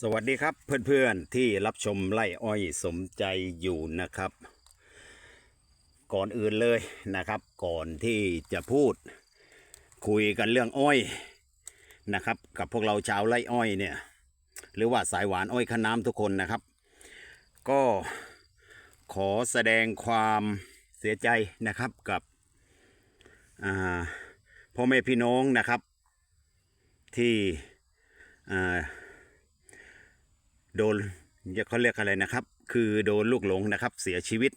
สวัสดีครับเพื่อนๆที่รับชมไล่อ้อยสมใจอยู่นะครับ ก่อนอื่นเลยนะครับ ก่อนที่จะพูด คุยกันเรื่องอ้อยนะครับ กับพวกเราชาวไล่อ้อยเนี่ยหรือว่าสายหวานอ้อยขน้ำทุกคนนะครับ ก็ขอแสดงความเสียใจนะครับกับพ่อแม่พี่น้องนะครับ ที่อ่า โดนเขาเรียกอะไรนะครับ คือโดนลูกหลงนะครับเสียชีวิต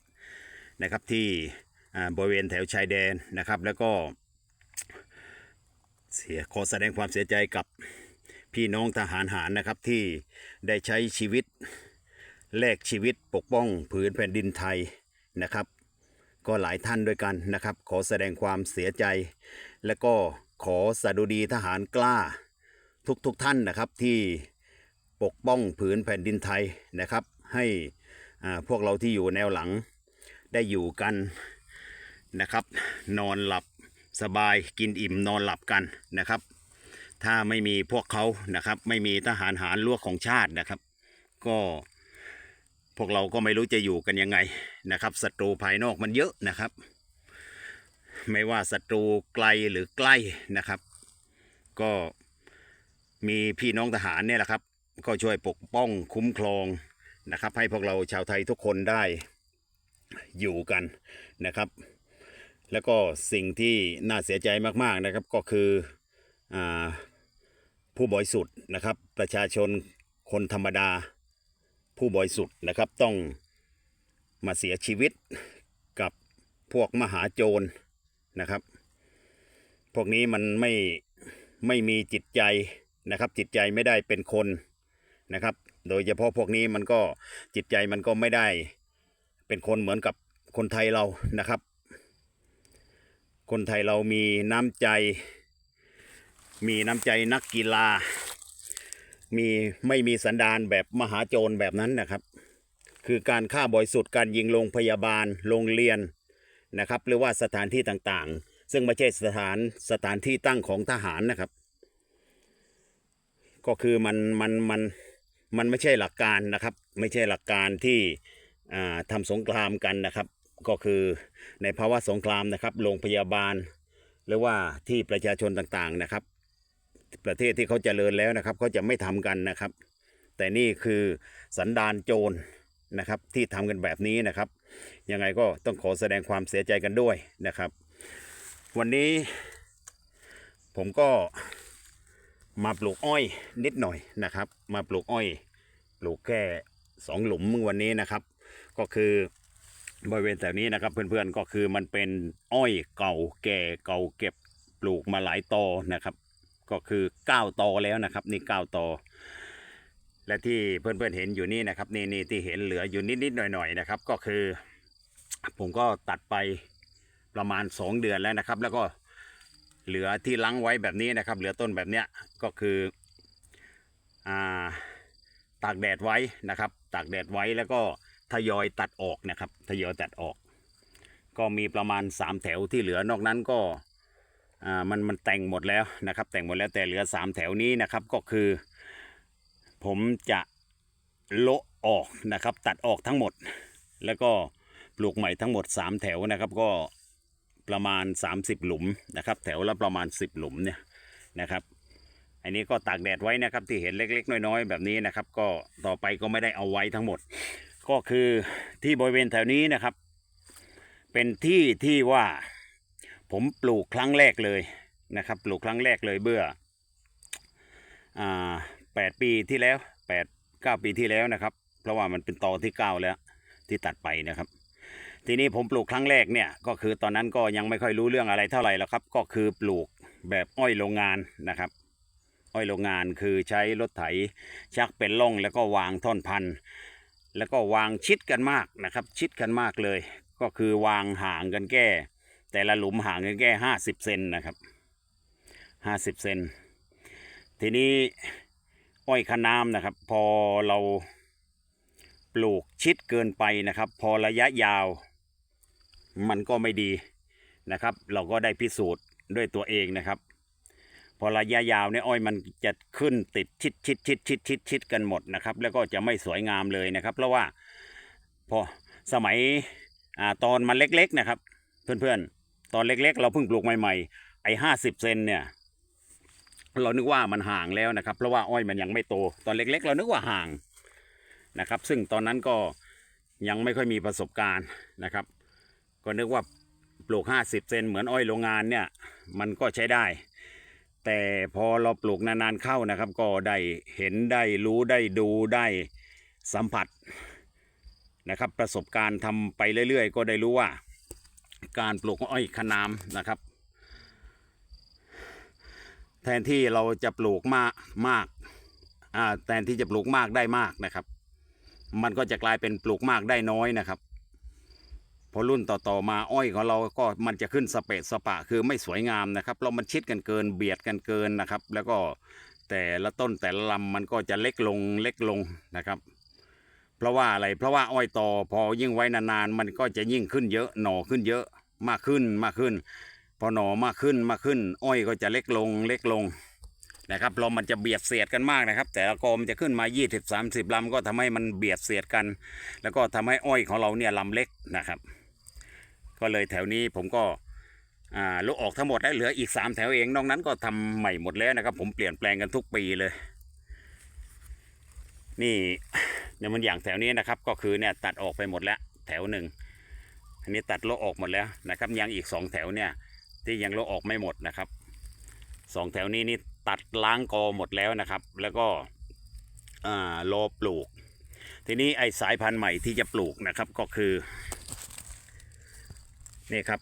นะครับที่บริเวณแถวชายแดนนะครับ แล้วก็เสียขอแสดงความเสียใจกับพี่น้องทหารหารนะครับที่ได้ใช้ชีวิตแลกชีวิตปกป้องผืนแผ่นดินไทยนะครับ ก็หลายท่านด้วยกันนะครับ ขอแสดงความเสียใจ และก็ขอสดุดีทหารกล้าทุกๆทท่านนะครับที่ ปกป้องผืนแผ่นดินไทยนะครับ ให้พวกเราที่อยู่แนวหลังได้อยู่กันนะครับ นอนหลับสบายกินอิ่มนอนหลับกันนะครับ ถ้าไม่มีพวกเขานะครับ ไม่มีทหารหารลวกของชาตินะครับ ก็พวกเราก็ไม่รู้จะอยู่กันยังไงนะครับศัตรูภายนอกมันเยอะนะครับ ไม่ว่าศัตรูไกลหรือใกล้นะครับ ก็มีพี่น้องทหารเนี่ยแหละครับ ก็ช่วยปกป้องคุ้มครองนะครับ ให้พวกเราชาวไทยทุกคนได้อยู่กันนะครับ แล้วก็สิ่งที่น่าเสียใจมากๆนะครับก็คืออผู้บริสุทธิ์นะครับ ประชาชนคนธรรมดา ผู้บริสุทธิ์นะครับต้องมาเสียชีวิตกับพวกมหาโจรนะครับ พวกนี้มันไม่ไม่มีจิตใจนะครับ จิตใจไม่ได้เป็นคน นะครับ โดยเฉพาะพวกนี้มันก็จิตใจมันก็ไม่ได้เป็นคนเหมือนกับคนไทยเรานะครับ คนไทยเรามีน้ำใจ มีน้ำใจนักกีฬา มีไม่มีสันดานแบบมหาโจรแบบนั้นนะครับ คือการฆ่าบริสุทธิ์การยิงโรงพยาบาลโรงเรียนนะครับ หรือว่าสถานที่ต่างๆ ซึ่งไม่ใช่สถานสถานที่ตั้งของทหารนะครับ ก็คือมันมันมัน มันไม่ใช่หลักการนะครับ ไม่ใช่หลักการที่อ่าทำสงครามกันนะครับ ก็คือในภาวะสงครามนะครับโรงพยาบาล หรือว่าที่ประชาชนต่างๆนะครับ ประเทศที่เขาเจริญแล้วนะครับเขาจะไม่ทำกันนะครับ แต่นี่คือสันดานโจรนะครับที่ทำกันแบบนี้นะครับ ยังไงก็ต้องขอแสดงความเสียใจกันด้วยนะครับ วันนี้ผมก็ มาปลูกอ้อยนิดหน่อยนะครับ มาปลูกอ้อย ปลูกแค่สองหลุมวันนี้นะครับ ก็คือบริเวณแถวนี้นะครับเพื่อนๆก็คือมันเป็นอ้อยเก่าแก่เก่าเก็บปลูกมาหลายตอนะครับ ก็คือเก้าตอแล้วนะครับ นี่เก้าตอและที่เพื่อนๆเห็นอยู่นี่นะครับนี่นี่ที่เห็นเหลืออยู่นิดๆหน่อยๆนะครับ ก็คือ ผมก็ตัดไปประมาณสองเดือนแล้วนะครับ แล้วก็ เหลือที่ล้างไว้แบบนี้นะครับ เหลือต้นแบบเนี้ยก็คืออ่าตากแดดไว้นะครับ ตากแดดไว้แล้วก็ทยอยตัดออกนะครับ ทยอยตัดออก ก็มีประมาณ 3 แถวที่เหลือนอกนั้นก็อ่ามันมันแต่งหมดแล้วนะครับ แต่งหมดแล้วแต่เหลือ 3 แถวนี้นะครับก็คือ ผมจะโละออกนะครับ ตัดออกทั้งหมด แล้วก็ปลูกใหม่ทั้งหมด 3 แถวนะครับ ก็ ประมาณ 30 หลุมนะครับ แถวละประมาณ 10 หลุมเนี่ยนะครับ อันนี้ก็ตากแดดไว้นะครับที่เห็นเล็กๆ น้อยๆ แบบนี้นะครับ ก็ต่อไปก็ไม่ได้เอาไว้ทั้งหมด ก็คือที่บริเวณแถวนี้นะครับ เป็นที่ที่ว่าผมปลูกครั้งแรกเลยนะครับ ปลูกครั้งแรกเลยเบื่ออ่าแปดปีที่แล้วแปดเก้าปีที่แล้วนะครับ เพราะว่ามันเป็นตอที่เก้าแล้วที่ตัดไปนะครับ ทีนี้ผมปลูกครั้งแรกเนี่ยก็คือตอนนั้นก็ยังไม่ค่อยรู้เรื่องอะไรเท่าไหร่แล้วครับ ก็คือปลูกแบบอ้อยโรงงานนะครับ อ้อยโรงงานคือใช้รถไถชักเป็นล่องแล้วก็วางท่อนพันธุ์ แล้วก็วางชิดกันมากนะครับ ชิดกันมากเลย ก็คือวางห่างกันแก้ แต่ละหลุมห่างกันแก้ห้าสิบเซนนะครับห้าสิบเซนทีนี้อ้อยคะน้ำนะครับ พอเราปลูกชิดเกินไปนะครับ พอระยะยาว มันก็ไม่ดีนะครับ เราก็ได้พิสูจน์ด้วยตัวเองนะครับ พอระยะยาวเนี่ยอ้อยมันจะขึ้นติดชิดชิดชิดชิดชิดชิดกันหมดนะครับ แล้วก็จะไม่สวยงามเลยนะครับ เพราะว่าพอสมัยอตอนมันเล็กๆนะครับ เพื่อนๆ ตอนเล็กๆ เราเพิ่งปลูกใหม่ๆ ไอ้ห้าสิบเซนเนี่ยเรานึกว่ามันห่างแล้วนะครับ เพราะว่าอ้อยมันยังไม่โต ตอนเล็ก ๆ เรานึกว่าห่างนะครับ ซึ่งตอนนั้นก็ยังไม่ค่อยมีประสบการณ์นะครับ ก็นึกว่าปลูก 50 เซนเหมือนอ้อยโรงงานเนี่ย มันก็ใช้ได้ แต่พอเราปลูกนานๆเข้านะครับ ก็ได้เห็นได้รู้ได้ดูได้สัมผัสนะครับ ประสบการณ์ทำไปเรื่อยๆ ก็ได้รู้ว่า การปลูกอ้อยขนามนะครับ แทนที่เราจะปลูกมากมากอ่าแทนที่จะปลูกมากได้มากนะครับ มันก็จะกลายเป็นปลูกมากได้น้อยนะครับ พอรุ่นต่อๆมาอ้อยของเราก็มันจะขึ้นสเปะสปะคือไม่สวยงามนะครับเรามันชิดกันเกินเบียดกันเกินนะครับ แล้วก็แต่ละต้นแต่ละลำมันก็จะเล็กลงเล็กลงนะครับ เพราะว่าอะไรเพราะว่าอ้อยต่อพอยิ่งไว้นานๆมันก็จะยิ่งขึ้นเยอะหน่อขึ้นเยอะมากขึ้นมากขึ้น พอหน่อมากขึ้นมากขึ้น อ้อยก็จะเล็กลงเล็กลงนะครับเรามันจะเบียดเสียดกันมากนะครับ แต่ละกอมันจะขึ้นมา 20 30ลำก็ทำให้มันเบียดเสียดกัน แล้วก็ทำให้อ้อยของเราเนี่ยลำเล็กนะครับ ก็เลยแถวนี้ผมก็อ่าลกออกทั้งหมดแล้วเหลืออีก 3 แถวเองนอกนั้นก็ทำใหม่หมดแล้วนะครับ ผมเปลี่ยนแปลงกันทุกปีเลย นี่เนี่ยมันอย่างแถวนี้นะครับ ก็คือเนี่ยตัดออกไปหมดแล้วแถวหนึ่งอันนี้ตัดโลออกหมดแล้วนะครับ ยังอีกสองแถวเนี่ยที่ยังโลออกไม่หมดนะครับสองแถวนี้นี่ตัดล้างกอหมดแล้วนะครับ แล้วก็อ่ารอปลูก ทีนี้ไอ้สายพันธุ์ใหม่ที่จะปลูกนะครับก็คือ นี่ครับ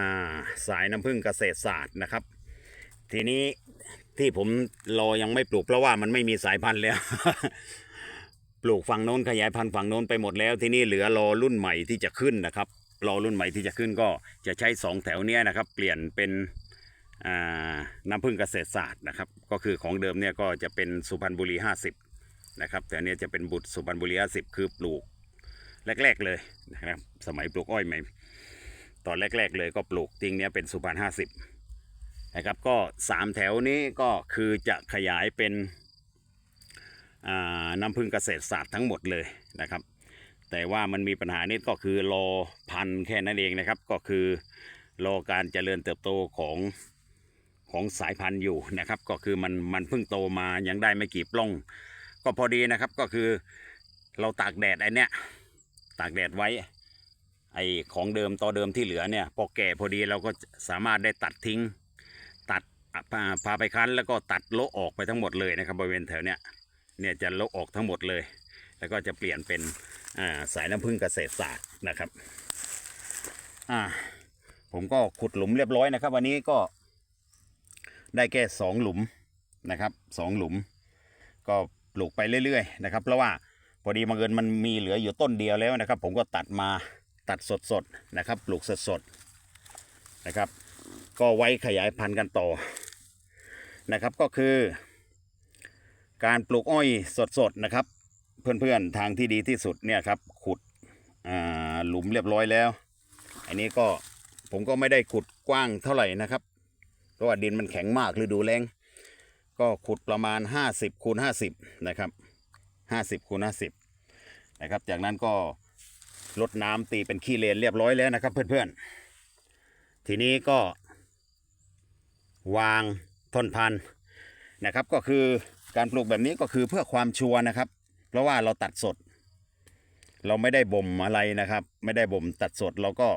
าสายน้ำผึ้งเกษตรศาสตร์นะครับ ทีนี้ที่ผมรอยังไม่ปลูกเพราะว่ามันไม่มีสายพันธุ์แล้ว ปลูกฝั่งโน้นขยายพันธุ์ฝั่งโน้นไปหมดแล้ว ที่นี้เหลือรอรุ่นใหม่ที่จะขึ้นนะครับรอรุ่นใหม่ที่จะขึ้นก็จะใช้สองแถวเนี้ยนะครับ เปลี่ยนเป็นน้ำผึ้งเกษตรศาสตร์นะครับ ก็คือของเดิมเนี่ยก็จะเป็นสุพรรณบุรี 50นะครับแต่อันเนี้ยจะเป็นบุตรสุพรรณบุรี 50 คือปลูก แรก ๆ เลยนะครับ สมัยปลูกอ้อยใหม่ ตอนแรก ๆ เลยก็ปลูกทิ้งเนี้ยเป็นสุพรรณ50นะครับก็สามแถวนี้ก็คือจะขยายเป็นอ่าน้ำพึ่งเกษตรศาสตร์ทั้งหมดเลยนะครับ แต่ว่ามันมีปัญหานิดก็คือรอพันธุ์แค่นั้นเองนะครับ ก็คือรอการเจริญเติบโตของของสายพันธุ์อยู่นะครับ ก็คือมันมันเพิ่งโตมายังได้ไม่กี่ปล้อง ก็พอดีนะครับก็คือเราตากแดดไอเนี้ย ตากแดดไว้ ไอของเดิมต่อเดิมที่เหลือเนี่ยพอแก่พอดีเราก็สามารถได้ตัดทิ้ง ตัดพาไปคั้นแล้วก็ตัดโละออกไปทั้งหมดเลยนะครับบริเวณแถวเนี้ยเนี่ยจะโละออกทั้งหมดเลย แล้วก็จะเปลี่ยนเป็นาสายน้ำผึ้งเกษตรศาสตร์นะครับอ่าผมก็ขุดหลุมเรียบร้อยนะครับ วันนี้ก็ได้แค่สองหลุมนะครับสองหลุม ก็ปลูกไปเรื่อยๆนะครับ เพราะว่า พอดีบังเอิญมันมีเหลืออยู่ต้นเดียวแล้วนะครับ ผมก็ตัดมาตัดสดๆนะครับปลูกสดๆนะครับ ก็ไว้ขยายพันธุ์กันต่อนะครับ ก็คือ การปลูกอ้อยสดๆนะครับ เพื่อนๆทางที่ดีที่สุดเนี่ยครับขุดหลุมเรียบร้อยแล้ว อันนี้ก็ผมก็ไม่ได้ขุดกว้างเท่าไหร่นะครับ เพราะว่าดินมันแข็งมากฤดูแล้งก็ขุดประมาณ 50คูณ50 นะครับ 50คูณ50นะครับ จากนั้นก็ลดน้ำตีเป็นขี้เลนเรียบร้อยแล้วนะครับ เพื่อนๆ ทีนี้ก็ วางท่อนพันนะครับ ก็คือการปลูกแบบนี้ก็คือเพื่อความชัวร์นะครับ เพราะว่าเราตัดสด เราไม่ได้บ่มอะไรนะครับ ไม่ได้บ่มตัดสดเราก็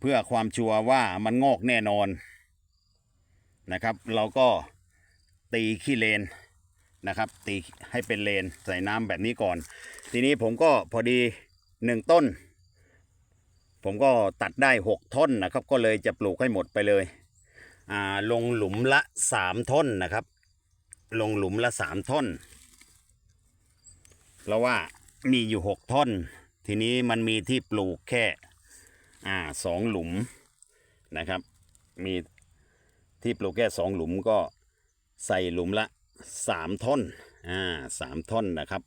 เพื่อความชัวร์ว่ามันงอกแน่นอนนะครับ เราก็ตีขี้เลน นะครับ ตีให้เป็นเลนใส่น้ำแบบนี้ก่อน ทีนี้ผมก็พอดีหนึ่งต้น ผมก็ตัดได้หกท่อนนะครับ ก็เลยจะปลูกให้หมดไปเลยอ่าลงหลุมละสามท่อนนะครับ ลงหลุมละสามท่อนเพราะว่ามีอยู่หกท่อน ทีนี้มันมีที่ปลูกแค่อ่าสองหลุมนะครับ มีที่ปลูกแค่สองหลุมก็ใส่หลุมละ สามท่อนอ่าสามท่อนนะครับ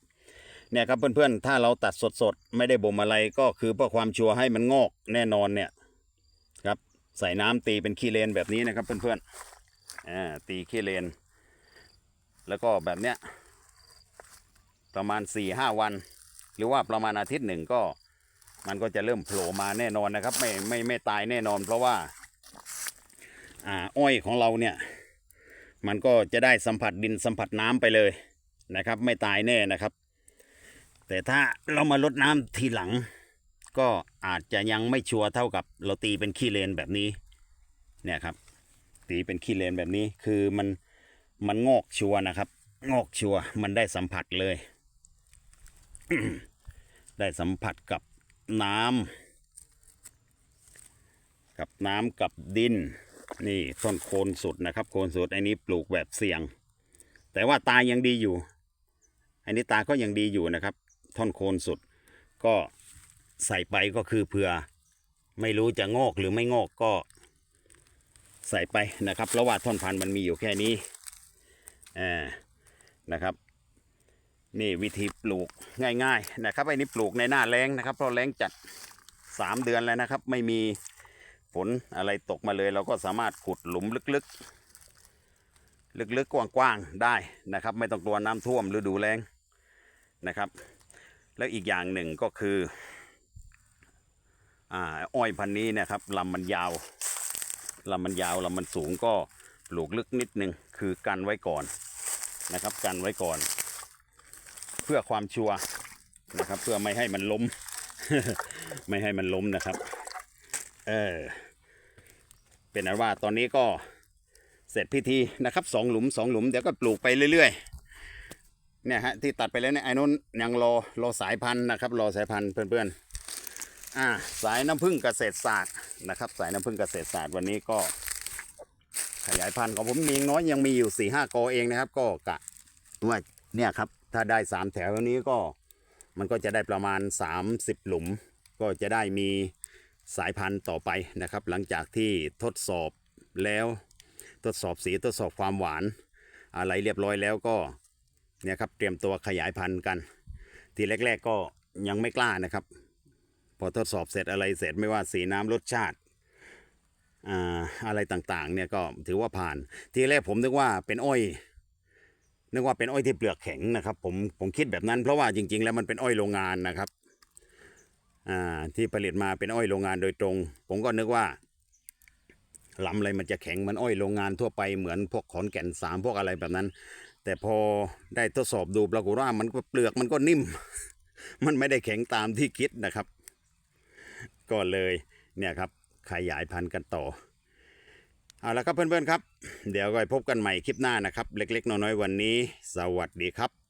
เนี่ยครับเพื่อนๆ ถ้าเราตัดสดๆ ไม่ได้บ่มอะไรก็คือเพื่อความชัวร์ให้มันงอกแน่นอนเนี่ยครับใส่น้ำตีเป็นขี้เลนแบบนี้นะครับเพื่อนๆอ่าตีขี้เลน แล้วก็แบบเนี้ยประมาณ4ี่ห้าวัน หรือว่าประมาณอาทิตย์หนึ่งก็มันก็จะเริ่มโผล่มาแน่นอนนะครับ ไม่ไม่ไม่ตายแน่นอน เพราะว่าอ่าอ้อยของเราเนี่ย มันก็จะได้สัมผัสดินสัมผัสน้ำไปเลยนะครับ ไม่ตายแน่นะครับ แต่ถ้าเรามาลดน้ำทีหลัง ก็อาจจะยังไม่ชัวร์เท่ากับเราตีเป็นขี้เลนแบบนี้เนี่ยครับ ตีเป็นขี้เลนแบบนี้คือมันมันงอกชัวร์นะครับ งอกชัวร์มันได้สัมผัสเลย ได้สัมผัสกับน้ำกับน้ำกับดิน นี่ต้นโคนสุดนะครับ โคนสุดอันนี้ปลูกแบบเสี่ยง แต่ว่าตายังดีอยู่ อันนี้ตาก็ยังดีอยู่นะครับ ท่อนโคนสุด ก็ใส่ไปก็คือเผื่อ ไม่รู้จะงอกหรือไม่งอกก็ใส่ไปนะครับเพราะว่าท่อนพันธุ์มันมีอยู่แค่นี้อ่านะครับ นี่วิธีปลูกง่าย ๆ นะครับไอ้นี่ปลูกในหน้าแล้งนะครับ เพราะแล้งจัดสามเดือนแล้วนะครับ ไม่มี ฝนอะไรตกมาเลย เราก็สามารถขุดหลุมลึกๆ ลึกๆ กว้างๆ ได้นะครับ ไม่ต้องกลัวน้ำท่วมฤดูแล้งนะครับ แล้วอีกอย่างหนึ่งก็คืออ่าอ้อยพันธุ์นี้นะครับลำมันยาวลำมันยาวลำมันสูงก็ปลูกลึกนิดนึงคือกันไว้ก่อนนะครับ กันไว้ก่อน เพื่อความชัวร์นะครับ เพื่อไม่ให้มันล้ม ไม่ให้มันล้มนะครับ เออเป็นนั้นว่าตอนนี้ก็เสร็จพิธีนะครับสองหลุมสองหลุมเดี๋ยวก็ปลูกไปเรื่อยๆเนี่ยฮะที่ตัดไปแล้วเนี่ยไอ้นู้นยังรอรอสายพันธุ์นะครับรอสายพันธุ์เพื่อนๆอ่าสายน้ำผึ้งเกษตรศาสตร์นะครับ สายน้ำผึ้งเกษตรศาสตร์วันนี้ก็ ขยายพันธุ์ของผมมีน้อยยังมีอยู่สี่ห้ากอเองนะครับ ก็กะว่าเนี่ยครับถ้าได้สามแถวนี้ก็มันก็จะได้ประมาณ30หลุม ก็จะได้มี สายพันธุ์ต่อไปนะครับ หลังจากที่ทดสอบแล้วทดสอบสีทดสอบความหวาน อะไรเรียบร้อยแล้วก็เนี่ยครับเตรียมตัวขยายพันธุ์กัน ทีแรก ๆก็ยังไม่กล้านะครับ พอทดสอบเสร็จอะไรเสร็จไม่ว่าสีน้ำรสชาติอ่าอะไรต่างๆเนี่ยก็ถือว่าผ่าน ทีแรกผมนึกว่าเป็นอ้อยนึกว่าเป็นอ้อยที่เปลือกแข็งนะครับผมผมคิดแบบนั้นเพราะว่าจริง ๆ แล้วมันเป็นอ้อยโรงงานนะครับ อ่าที่ผลิตมาเป็นอ้อยโรงงานโดยตรง ผมก็นึกว่าลำอะไรมันจะแข็งมันอ้อยโรงงานทั่วไปเหมือนพวกขอนแก่นสามพวกอะไรแบบนั้น แต่พอได้ทดสอบดูปรากฏว่ามันก็เปลือกมันก็นิ่ม มันไม่ได้แข็งตามที่คิดนะครับ ก็เลยเนี่ยครับขยายพันธุ์กันต่อเอาละครับเพื่อนๆครับ เดี๋ยวก็ไปพบกันใหม่คลิปหน้านะครับ เล็กๆ น้อยๆวันนี้ สวัสดีครับ